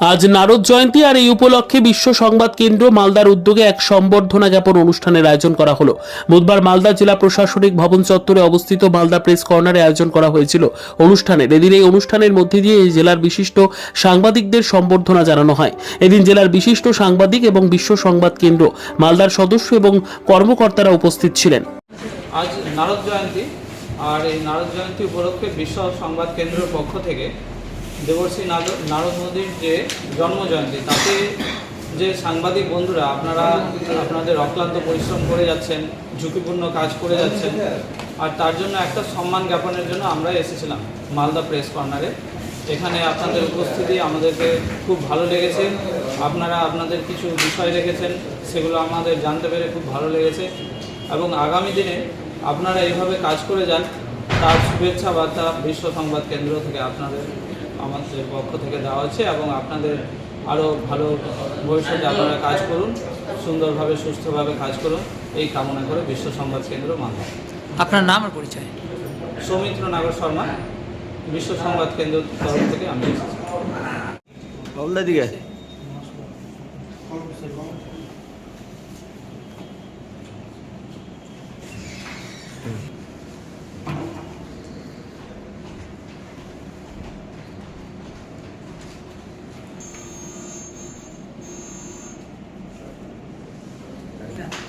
আজ নারদ জয়ন্তী আর এই উপলক্ষে বিশ্ব সংবাদ কেন্দ্র মালদার উদ্যোগে এক সম্বর্ধনা জ্ঞাপন অনুষ্ঠানের আয়োজন করা হলো। বুধবার মালদা জেলা প্রশাসনিক ভবন চত্বরে অবস্থিত মালদা প্রেস কর্নারে আয়োজন করা হয়েছিল অনুষ্ঠানের। এদিন এই অনুষ্ঠানের মধ্যে দিয়ে এই জেলার বিশিষ্ট সাংবাদিকদের সম্বর্ধনা জানানো হয়। এদিন জেলার বিশিষ্ট সাংবাদিক এবং বিশ্ব সংবাদ কেন্দ্র, মালদার সদস্য এবং কর্মকর্তারা উপস্থিত ছিলেন। আজ নারদ জয়ন্তী আর এই নারদ জয়ন্তী উপলক্ষে বিশ্ব সংবাদ কেন্দ্রের পক্ষ থেকে দেবর্ষী নারদ মোদীর যে জন্ম জয়ন্তী তাতে যে সাংবাদিক বন্ধুরা, আপনারা আপনাদের অক্লান্ত পরিশ্রম করে যাচ্ছেন, ঝুঁকিপূর্ণ কাজ করে যাচ্ছেন, আর তার জন্য একটা সম্মান জ্ঞাপনের জন্য আমরা এসেছিলাম মালদা প্রেস কর্নারে। এখানে আপনাদের উপস্থিতি আমাদেরকে খুব ভালো লেগেছে। আপনারা আপনাদের কিছু বিষয় রেখেছেন, সেগুলো আমাদের জানতে পেরে খুব ভালো লেগেছে। এবং আগামী দিনে আপনারা এইভাবে কাজ করে যান, তার শুভেচ্ছা বার্তা বিশ্ব সংবাদ কেন্দ্র থেকে আপনাদের আমাদের পক্ষ থেকে দেওয়া হচ্ছে এবং আপনাদের আরও ভালো ভবিষ্যতে আপনারা কাজ করুন সুন্দরভাবে সুস্থভাবে কাজ করুন। এই কামনা করে বিশ্ব সংবাদ কেন্দ্র মানব আপনার নাম আর পরিচয়? সৌমিত্র নাগর শর্মা বিশ্ব সংবাদ কেন্দ্র তরফ থেকে আমি এসেছি।